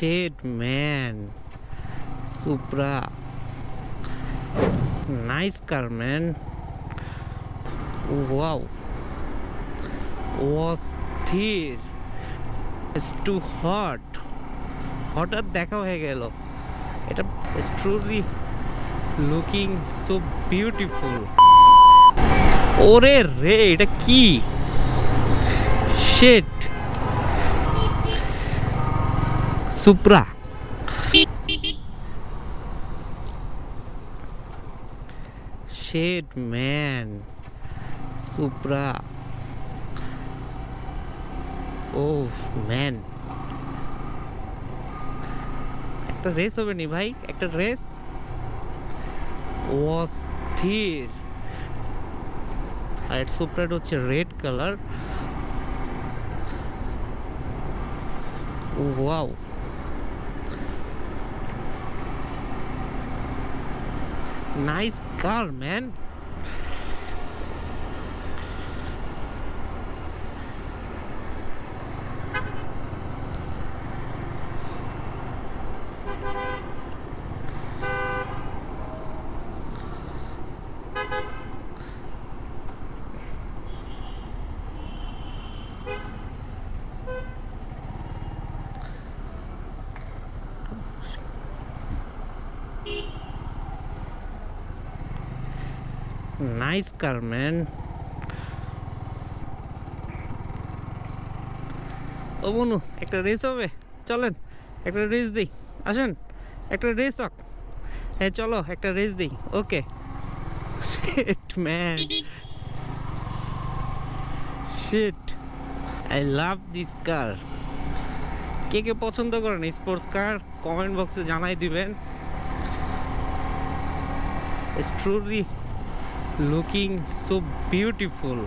shit, man. Supra. Nice car, man. Wow. অস্থির too hot. হঠাৎ দেখা হয়ে গেল এটা ট্রুলি লুকিং সো বিউটিফুল ওরে রে এটা কি shit Supra. Shit man Supra. Oh man একটা রেস হবে নি ভাই? একটা রেস অস্থির। আর সুপ্রাটা হচ্ছে red colour wow nice car man nice car man oh বনু, একটা রেস হবে। চলেন, একটা রেস দিই। আসেন, একটা রেস হোক। হ্যাঁ চলো, একটা রেস দিই। Okay. Man shit I love this car কে কে পছন্দ করেন? স্পোর্টস কার কমেন্ট বক্সে জানাই দিবেন। It's truly looking so beautiful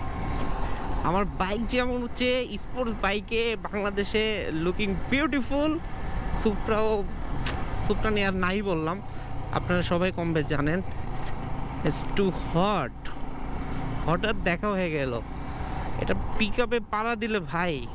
আমার বাইক যেমন হচ্ছে স্পোর্টস বাইকে বাংলাদেশে লুকিং বিউটিফুল সুপ্রাও, সুপ্রা নিয়ে আর নাই বললাম। আপনারা সবাই কম বেশ জানেন। ইটস টু হট হঠাৎ দেখা হয়ে গেল। এটা পিক আপে পাড়া দিলে ভাই।